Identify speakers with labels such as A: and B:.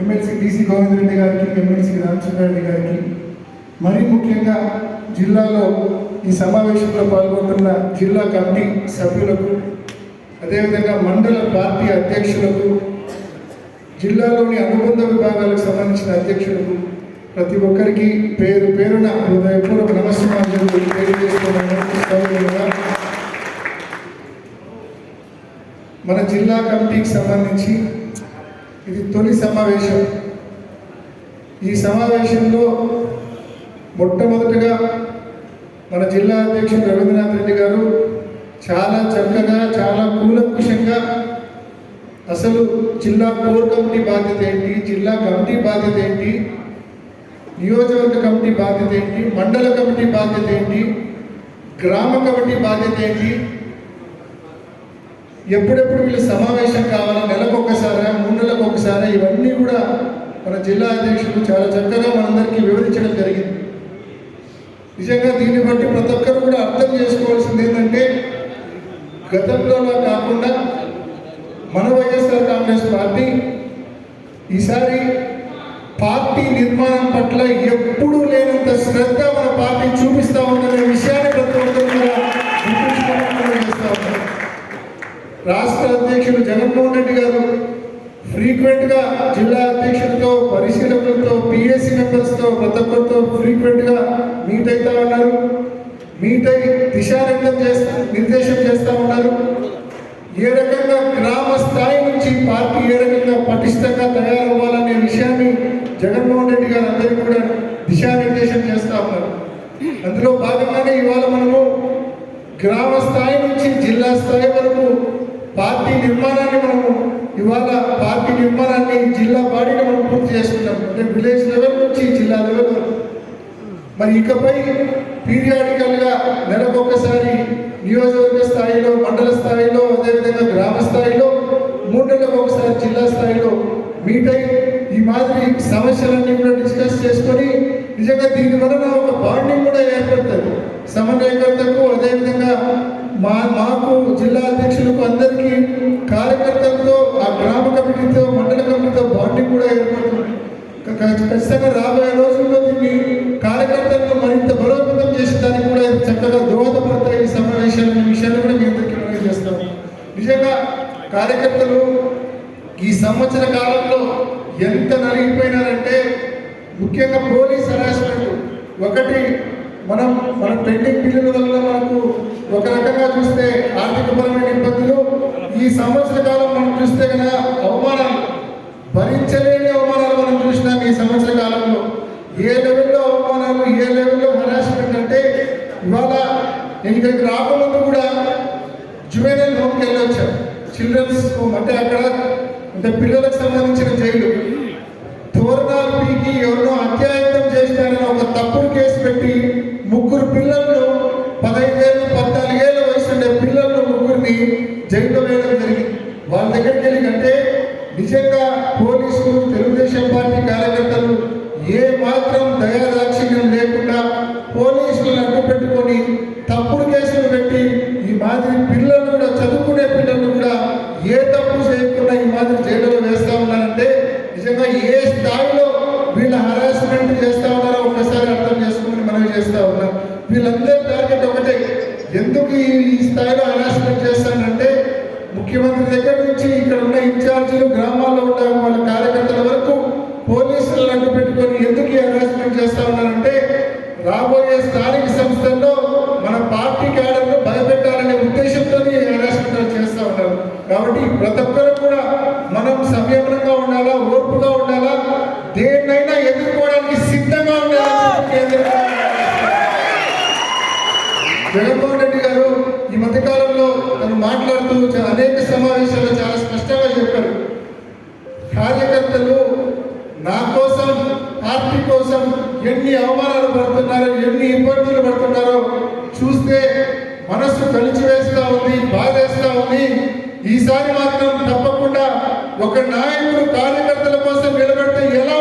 A: MLC DC Govinda Reddy గారికి MLC Ramachandra Reddy గారికి మరీ ముఖ్యంగా జిల్లాలో ఈ సమావేశంలో పాల్గొంటున్న జిల్లా కమిటీ సభ్యులకు అదేవిధంగా మండల పార్టీ అధ్యక్షులకు జిల్లాలోని అనుబంధ విభాగాలకు సంబంధించిన అధ్యక్షులకు ప్రతి ఒక్కరికి పేరు పేరున హృదయపూర్వక నమస్కారాలు తెలియజేస్తున్నాను. మన జిల్లా కమిటీకి సంబంధించి ఇది తొలి సమావేశం. ఈ సమావేశంలో మొట్టమొదటగా మన జిల్లా అధ్యక్షుడు రవీంద్రనాథ్ రెడ్డి గారు చాలా చక్కగా చాలా కూలంకుషంగా అసలు జిల్లా కోర్ కమిటీ బాధ్యత ఏంటి జిల్లా కమిటీ బాధ్యత ఏంటి నియోజకవర్గ కమిటీ బాధ్యత ఏంటి మండల కమిటీ బాధ్యత ఏంటి గ్రామ కమిటీ బాధ్యత ఏంటి ఎప్పుడెప్పుడు వీళ్ళు సమావేశం కావాలా? నెలకు ఒకసారి మూడు నెలలకు ఒకసారి ఇవన్నీ కూడా మన జిల్లా అధ్యక్షులు చాలా చక్కగా మనందరికీ వివరించడం జరిగింది. నిజంగా దీన్ని బట్టి ప్రతి ఒక్కరు కూడా అర్థం చేసుకోవాల్సింది ఏంటంటే గతంలోలా కాకుండా మన వైఎస్ఆర్ కాంగ్రెస్ పార్టీ ఈసారి పార్టీ నిర్మాణం పట్ల ఎప్పుడూ లేనంత శ్రద్ధ మన పార్టీ చూపిస్తా ఉందనే విషయాన్ని ప్రతి ఒక్కరు కూడా గుర్తుంచుకోవాలని చేస్తా ఉన్నారు రాష్ట్ర అధ్యక్షుడు జగన్మోహన్ రెడ్డి గారు ఫ్రీక్వెంట్గా జిల్లా అధ్యక్షులతో పరిశీలకులతో పిఎస్సి మెంబర్స్తో ప్రతి ఒక్కరితో ఫ్రీక్వెంట్గా మీట్ అవుతా ఉన్నారు. మీట్ అయి దిశానిర్దేశం చేస్తా నిర్దేశం చేస్తా ఉన్నారు. ఏ రకంగా గ్రామ స్థాయి నుంచి పార్టీ ఏ రకంగా పటిష్టంగా తయారవ్వాలనే విషయాన్ని జగన్మోహన్ రెడ్డి గారు అందరికీ కూడా దిశానిర్దేశం చేస్తా ఉన్నారు. అందులో భాగంగానే ఇవాళ మనము గ్రామ స్థాయి నుంచి జిల్లా స్థాయి వరకు పార్టీ నిర్మాణాన్ని మనము ఇవాళ పార్టీ నిర్మాణాన్ని జిల్లా బాడీని మనం పూర్తి చేస్తున్నాం అంటే విలేజ్ లెవెల్ నుంచి జిల్లా లెవెల్ వరకు. మరి ఇకపై పీరియాడికల్గా నెలకొకసారి నియోజకవర్గ స్థాయిలో మండల స్థాయిలో అదేవిధంగా గ్రామ స్థాయిలో మూడు నెలలకు ఒకసారి జిల్లా స్థాయిలో మీట్ అయి ఈ మాదిరి సమస్యలన్నీ కూడా డిస్కస్ చేసుకొని నిజంగా దీని వలన ఒక బాండింగ్ కూడా ఏర్పడుతుంది. సమన్వయకర్తకు కాలంలో ఎంత నలిగిపోయినారంటే ముఖ్యంగా పోలీస్ హరాస్మెంట్. ఒకటి మనం మన పెండింగ్ బిల్లుల వల్ల మనకు ఒక రకంగా చూస్తే ఆర్థికపరమైన ఇబ్బందులు. ఈ సంవత్సర కాలం మనం చూస్తే కనుక అవమానాలు భరించలేని అవమానాలు మనం చూసినాం ఈ సంవత్సర కాలంలో. ఏ లెవెల్లో అవమానాలు ఏ లెవెల్లో హరాస్మెంట్ అంటే ఇవాళ నేను ఇక్కడికి రాకముందు కూడా జువెనల్ హోమ్కి వెళ్ళొచ్చాను చిల్డ్రన్స్ హోమ్ అంటే అక్కడ అంటే పిల్లలకు సంబంధించిన జైలు. తోరణాలు పీకి ఎవరినో అత్యాయత్నం చేసినారని ఒక తప్పుడు కేసు పెట్టి ముగ్గురు పిల్లలను పదహైదేళ్ళు పద్నాలుగేళ్ళ వయసు ఉండే పిల్లలను ముగ్గురిని జైల్లో వేయడం జరిగింది. వాళ్ళ దగ్గరికి వెళ్ళి అంటే నిజంగా పోలీసులు తెలుగుదేశం పార్టీ కార్యకర్తలు ఏ మాత్రం దయాదాక్షిణ్యం లేకుండా పోలీసులను అడ్డు పెట్టుకొని తప్పుడు కేసులు పెట్టి ఈ మాదిరి పిల్లలు చేయకుండా ఈ జైల్లో వేస్తా ఉన్నానంటే నిజంగా ఏ ఉండాలా? దేన్నైనా ఎదుర్కోవడానికి సిద్ధంగా ఉండాలని కేంద్ర జగన్మోహన్ రెడ్డి గారు ఈ మధ్యకాలంలో తను మాట్లాడుతూ అనేక సమావేశాల్లో చాలా స్పష్టంగా చెప్పారు. కార్యకర్తలు నా కోసం పార్టీ కోసం ఎన్ని అవమానాలు పడుతున్నారో ఎన్ని ఇబ్బందులు పడుతున్నారో చూస్తే మనస్సు కలిచివేస్తా ఉంది బాధేస్తా ఉంది. ఈసారి మాత్రం తప్పకుండా ఒక నాయకుడు కార్యకర్తల కోసం నిలబడితే ఎలా